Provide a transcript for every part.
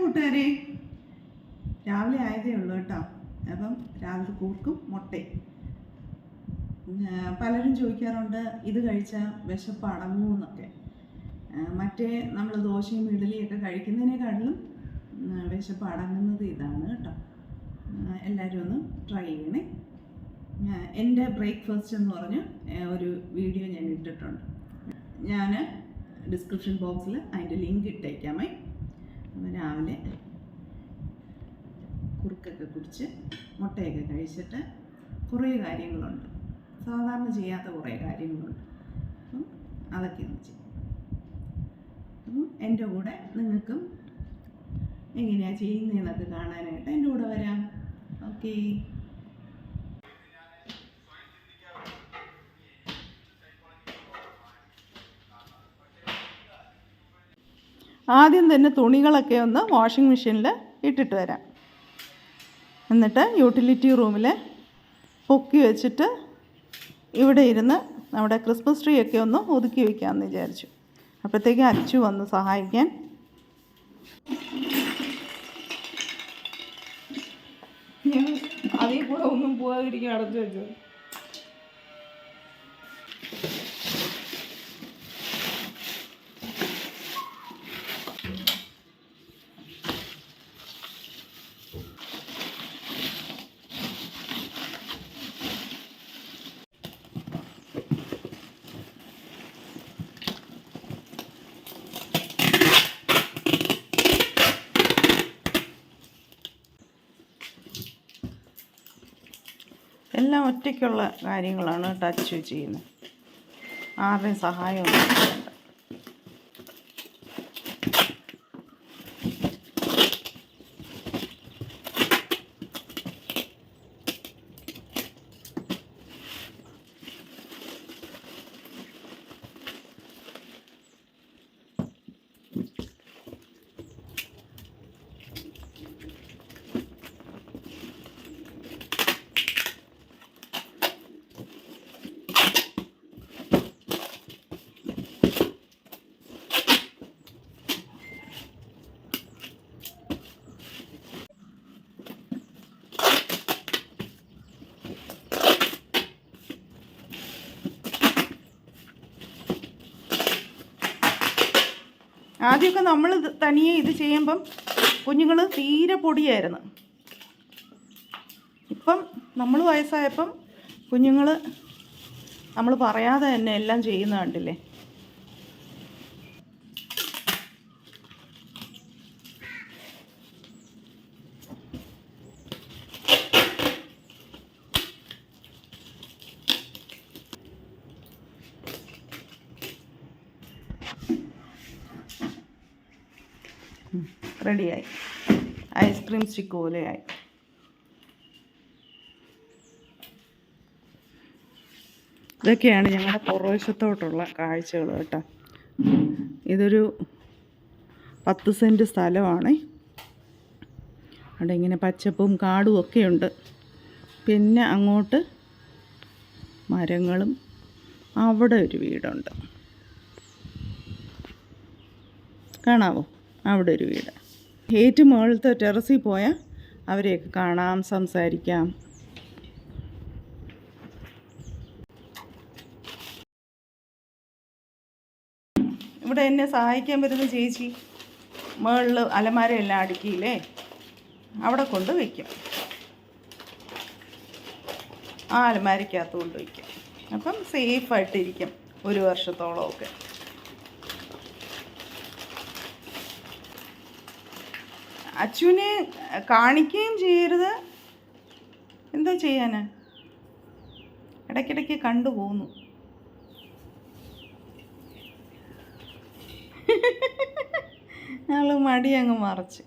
കൂട്ടുകാരെ. രാവിലെ ആയതേ ഉള്ളൂ കേട്ടോ. അപ്പം രാവിലെ കൂർക്കും മുട്ടയും. പലരും ചോദിക്കാറുണ്ട് ഇത് കഴിച്ചാൽ വിശപ്പ് അടങ്ങുമെന്നൊക്കെ മറ്റേ നമ്മൾ ദോശയും ഇഡലിയൊക്കെ കഴിക്കുന്നതിനേക്കാളും വിശപ്പ് അടങ്ങുന്നത് ഇതാണ് കേട്ടോ. എല്ലാവരും ഒന്ന് ട്രൈ ചെയ്യണേ. എന്റെ ബ്രേക്ക്ഫാസ്റ്റ് എന്ന് പറഞ്ഞ ഒരു വീഡിയോ ഞാൻ ഇട്ടിട്ടുണ്ട്. ഞാൻ ഡിസ്ക്രിപ്ഷൻ ബോക്സിൽ അതിന്റെ ലിങ്ക് ഇട്ടേക്കാമേ അപ്പോൾ രാവിലെ കുറുക്കൊക്കെ കുടിച്ച് മുട്ടയൊക്കെ കഴിച്ചിട്ട് കുറേ കാര്യങ്ങളുണ്ട്. സാധാരണ ചെയ്യാത്ത കുറേ കാര്യങ്ങളുണ്ട്. അപ്പം അതൊക്കെ ഒന്ന് ചെയ്യും. അപ്പം എന്റെ കൂടെ നിങ്ങൾക്കും എങ്ങനെയാണ് ചെയ്യുന്നതെന്നൊക്കെ കാണാനായിട്ട് എന്റെ കൂടെ വരാം. ഓക്കേ. ആദ്യം തന്നെ തുണികളൊക്കെ ഒന്ന് വാഷിംഗ് മെഷീനിൽ ഇട്ടിട്ട് വരാം. എന്നിട്ട് യൂട്ടിലിറ്റി റൂമിൽ പൊക്കി വെച്ചിട്ട് ഇവിടെ ഇരുന്ന് നമ്മുടെ ക്രിസ്മസ് ട്രീ ഒക്കെ ഒന്ന് ഒതുക്കി വയ്ക്കാമെന്ന് വിചാരിച്ചു. അപ്പോഴത്തേക്കും അച്ചു വന്ന് സഹായിക്കാൻ. അതിൽ കൂടെ ഒന്നും പോകാതിരിക്കും അടച്ചു വെച്ചു. എല്ലാം ഒറ്റയ്ക്കുള്ള കാര്യങ്ങളാണ് ടച്ച് ചെയ്യുന്നത്. ആരുടെയും സഹായമൊന്നും ആദ്യമൊക്കെ നമ്മൾ തനിയെ ഇത് ചെയ്യുമ്പം കുഞ്ഞുങ്ങൾ തീരെ പൊടിയായിരുന്നു. ഇപ്പം നമ്മൾ വയസ്സായപ്പം കുഞ്ഞുങ്ങൾ നമ്മൾ പറയാതെ തന്നെ എല്ലാം ചെയ്യുന്ന കണ്ടില്ലേ? റെഡിയായി. ഐസ്ക്രീം സ്റ്റിക്ക് പോലെയായി ഇതൊക്കെയാണ് ഞങ്ങളുടെ പുറവശത്തോട്ടുള്ള കാഴ്ചകൾ കേട്ടോ. ഇതൊരു പത്ത് സെന്റ് സ്ഥലമാണ്. അവിടെ ഇങ്ങനെ പച്ചപ്പും കാടും ഒക്കെ ഉണ്ട്. പിന്നെ അങ്ങോട്ട് മരങ്ങളും അവിടെ ഒരു വീടുണ്ട്. കാണാവോ? അവിടെ ഒരു വീട്. ഏറ്റവും മുകളിലത്തെ ടെറസിൽ പോയാൽ അവരെയൊക്കെ കാണാം സംസാരിക്കാം. ഇവിടെ എന്നെ സഹായിക്കാൻ വരുന്ന ചേച്ചി മുകളിൽ അലമാരയെല്ലാം അടുക്കിയില്ലേ? അവിടെ കൊണ്ട് വയ്ക്കും. ആ അലമാരയ്ക്കകത്ത് കൊണ്ട് വയ്ക്കും. അപ്പം സേഫായിട്ടിരിക്കും ഒരു വർഷത്തോളമൊക്കെ. അച്ചുവിനെ കാണിക്കുകയും ചെയ്യരുത്. എന്താ ചെയ്യാന്? ഇടയ്ക്കിടയ്ക്ക് കണ്ടു പോന്നു. ഞങ്ങൾ മടി അങ്ങ് മറച്ച്.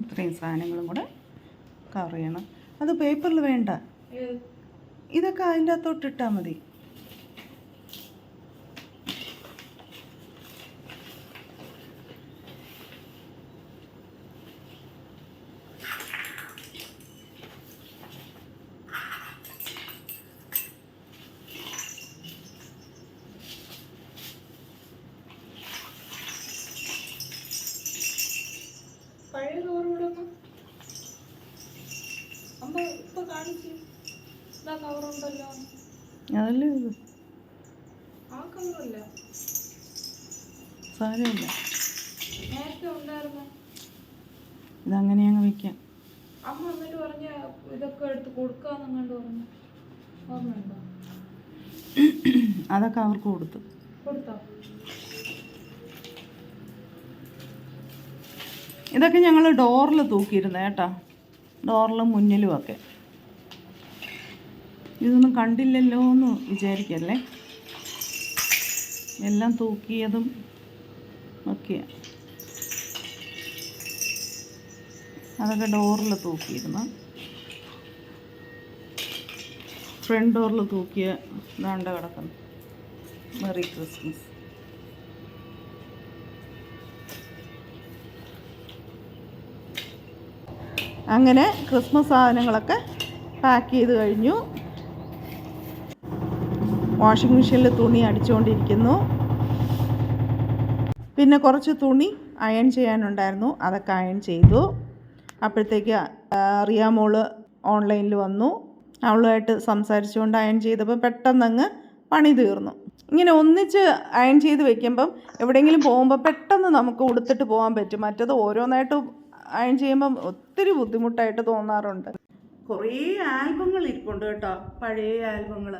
ഇത്രയും സാധനങ്ങളും കൂടെ കവർ ചെയ്യണം. അത് പേപ്പറിൽ വേണ്ട. ഇതൊക്കെ അതിന്റെ അകത്തോട്ട് ഇട്ടാൽ മതി പഴയ കവറൂടെ അമ്മ ഇപ്പൊ കാണിച്ചു ഇതാ കവറുണ്ടല്ലോ അതല്ലേ ഇത് സാരമില്ല. ഇതങ്ങനെ അങ്ങ് വെക്കാം. അമ്മ എന്നിട്ട് പറഞ്ഞ ഇതൊക്കെ എടുത്ത് കൊടുക്കാന്നങ്ങാണ്ട് പറഞ്ഞു. ഓർമ്മയുണ്ടോ? അതൊക്കെ അവർക്ക് കൊടുത്തു. കൊടുത്തോ? ഇതൊക്കെ ഞങ്ങൾ ഡോറിൽ തൂക്കിയിരുന്നേ കേട്ടോ. ഡോറിലും മുന്നിലും ഒക്കെ. ഇതൊന്നും കണ്ടില്ലല്ലോ എന്ന് വിചാരിക്കല്ലേ? എല്ലാം തൂക്കിയതും ഒക്കെയാണ് അതൊക്കെ ഡോറിൽ തൂക്കിയിരുന്നു. ഫ്രണ്ട് ഡോറിൽ തൂക്കിയ ദാണ്ട കിടക്കുന്നു. Merry Christmas. അങ്ങനെ ക്രിസ്മസ് സാധനങ്ങളൊക്കെ പാക്ക് ചെയ്ത് കഴിഞ്ഞു. വാഷിംഗ് മെഷീനിൽ തുണി അടിച്ചുകൊണ്ടിരിക്കുന്നു. പിന്നെ കുറച്ച് തുണി അയൺ ചെയ്യാനുണ്ടായിരുന്നു. അതൊക്കെ അയൺ ചെയ്തു. അപ്പോഴത്തേക്ക് റിയ മോൾ ഓൺലൈനിൽ വന്നു. അവളുമായിട്ട് സംസാരിച്ചുകൊണ്ട് അയൺ ചെയ്തപ്പോൾ പെട്ടെന്നങ്ങ് പണി തീർന്നു. ഇങ്ങനെ ഒന്നിച്ച് അയൺ ചെയ്ത് വെക്കുമ്പം എവിടെയെങ്കിലും പോകുമ്പോൾ പെട്ടെന്ന് നമുക്ക് ഉടുത്തിട്ട് പോകാൻ പറ്റും. മറ്റത് ഓരോന്നായിട്ട് അയൺ ചെയ്യുമ്പം ഒത്തിരി ബുദ്ധിമുട്ടായിട്ട് തോന്നാറുണ്ട്. കുറേ ആൽബങ്ങൾ ഇരിപ്പുണ്ട് കേട്ടോ. പഴയ ആൽബങ്ങൾ.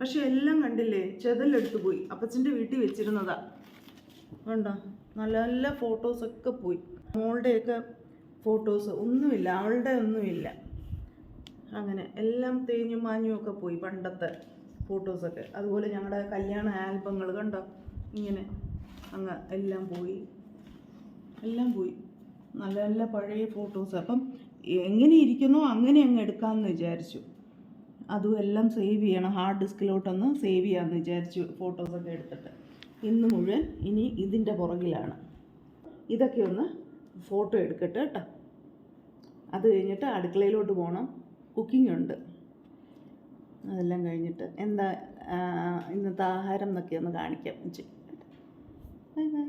പക്ഷെ എല്ലാം കണ്ടില്ലേ? ചെതലെടുത്ത് പോയി. അപ്പച്ചന്റെ വീട്ടിൽ വെച്ചിരുന്നതാ. കണ്ടോ? നല്ല നല്ല ഫോട്ടോസൊക്കെ പോയി. മോളുടെയൊക്കെ ഫോട്ടോസ് ഒന്നുമില്ല അവളുടെ ഒന്നുമില്ല. അങ്ങനെ എല്ലാം തേഞ്ഞും മാഞ്ഞും ഒക്കെ പോയി പണ്ടത്തെ ഫോട്ടോസൊക്കെ അതുപോലെ ഞങ്ങളുടെ കല്യാണ ആൽബങ്ങൾ കണ്ടോ? ഇങ്ങനെ അങ്ങ് എല്ലാം പോയി. എല്ലാം പോയി. നല്ല നല്ല പഴയ ഫോട്ടോസ് അപ്പം എങ്ങനെ ഇരിക്കുന്നോ അങ്ങനെ അങ്ങ് എടുക്കാമെന്ന് വിചാരിച്ചു. അതും എല്ലാം സേവ് ചെയ്യണം. ഹാർഡ് ഡിസ്കിലോട്ടൊന്ന് സേവ് ചെയ്യാമെന്ന് വിചാരിച്ചു ഫോട്ടോസൊക്കെ എടുത്തിട്ട്. ഇന്ന് മുഴുവൻ ഇനി ഇതിന്റെ പുറകിലാണ്. ഇതൊക്കെ ഒന്ന് ഫോട്ടോ എടുക്കട്ടെ കേട്ടോ അത് കഴിഞ്ഞിട്ട് അടുക്കളയിലോട്ട് പോകണം കുക്കിംഗ് ഉണ്ട്. അതെല്ലാം കഴിഞ്ഞിട്ട് എന്താ ഇന്നത്തെ ആഹാരം എന്നൊക്കെ ഒന്ന് കാണിക്കാം. ബൈ ബൈ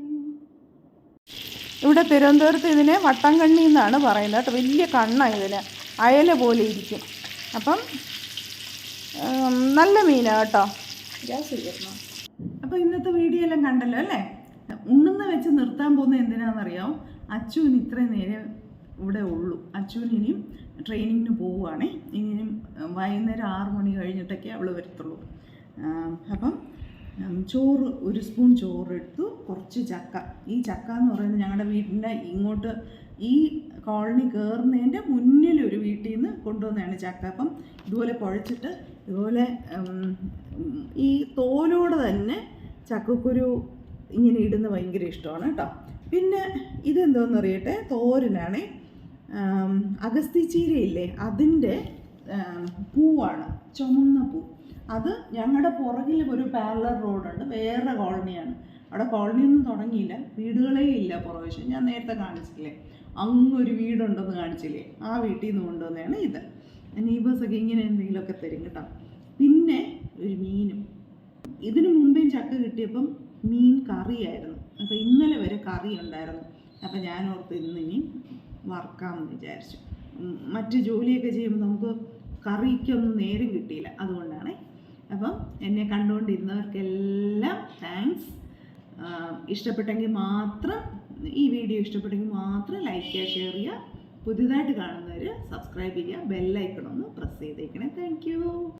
ഇവിടെ തിരുവനന്തപുരത്ത് ഇതിനെ വട്ടം കണ്ണി എന്നാണ് പറയുന്നത്. കേട്ടോ വലിയ കണ്ണാണ് ഇതിന്. അയല പോലെ ഇരിക്കും. അപ്പം നല്ല മീനാണ് കേട്ടോ. ഗ്യാസ് അപ്പോൾ ഇന്നത്തെ വീഡിയോ എല്ലാം കണ്ടല്ലോ അല്ലേ? ഉണ്ണുന്ന വെച്ച് നിർത്താൻ പോകുന്ന എന്തിനാണെന്നറിയോ അച്ചുവിന് ഇത്രയും നേരം ഇവിടെ ഉള്ളൂ. അച്ചുവിന് ഇനിയും ട്രെയിനിങ്ങിന് പോവുകയാണേ. ഇനിയും വൈകുന്നേരം ആറ് മണി കഴിഞ്ഞിട്ടൊക്കെ അവൾ വരത്തുള്ളൂ. അപ്പം ചോറ് ഒരു സ്പൂൺ ചോറ് എടുത്തു കുറച്ച് ചക്ക. ഈ ചക്ക എന്ന് പറയുന്നത് ഞങ്ങളുടെ വീടിന്റെ ഇങ്ങോട്ട് ഈ കോളനി കയറുന്നതിന്റെ മുന്നിൽ ഒരു വീട്ടിൽ നിന്ന് കൊണ്ടുവന്നതാണ് ചക്ക. അപ്പം ഇതുപോലെ കുഴച്ചിട്ട് ഉം, ഈ തോലോടെ തന്നെ ചക്കക്കുരു ഇങ്ങനെ ഇടുന്ന ഭയങ്കര ഇഷ്ടമാണ് കേട്ടോ. പിന്നെ ഇതെന്തോന്ന് അറിയട്ടെ തോരനാണേ. അഗസ്തി അഗസ്തിച്ചീരയില്ലേ അതിന്റെ പൂവാണ്. ചുമന്ന പൂ. അത് ഞങ്ങളുടെ പുറകിൽ ഒരു പാരലർ റോഡുണ്ട്. വേറെ കോളനിയാണ്. അവിടെ കോളനിയൊന്നും തുടങ്ങിയില്ല. വീടുകളേ ഇല്ല പുറവശം. ഞാൻ നേരത്തെ കാണിച്ചില്ലേ? അങ്ങൊരു വീടുണ്ടെന്ന് കാണിച്ചില്ലേ? ആ വീട്ടിൽ നിന്ന് കൊണ്ടുവന്നതാണ് ഇത്. നെയ്ബേഴ്സൊക്കെ ഇങ്ങനെ എന്തെങ്കിലുമൊക്കെ തരും കേട്ടോ. പിന്നെ ഒരു മീനും. ഇതിനു മുമ്പേ ചക്ക കിട്ടിയപ്പം മീൻ കറിയായിരുന്നു. അപ്പോൾ ഇന്നലെ വരെ കറി ഉണ്ടായിരുന്നു. അപ്പം ഞാൻ ഓർത്ത് ഇന്ന് ഇനി വറക്കാമെന്ന് വിചാരിച്ചു. മറ്റ് ജോലിയൊക്കെ ചെയ്യുമ്പോൾ നമുക്ക് കറിക്കൊന്നും നേരം കിട്ടിയില്ല. അതുകൊണ്ടാണ്. അപ്പം എന്നെ കണ്ടുകൊണ്ടിരുന്നവർക്കെല്ലാം താങ്ക്സ് ഇഷ്ടപ്പെട്ടെങ്കിൽ മാത്രം ഈ വീഡിയോ ഇഷ്ടപ്പെട്ടെങ്കിൽ മാത്രം ലൈക്ക് ചെയ്യുക ഷെയർ ചെയ്യുക. പുതിയതായിട്ട് കാണുന്നവർ സബ്സ്ക്രൈബ് ചെയ്യുക ഒന്ന് പ്രസ് ചെയ്തേക്കണേ. താങ്ക്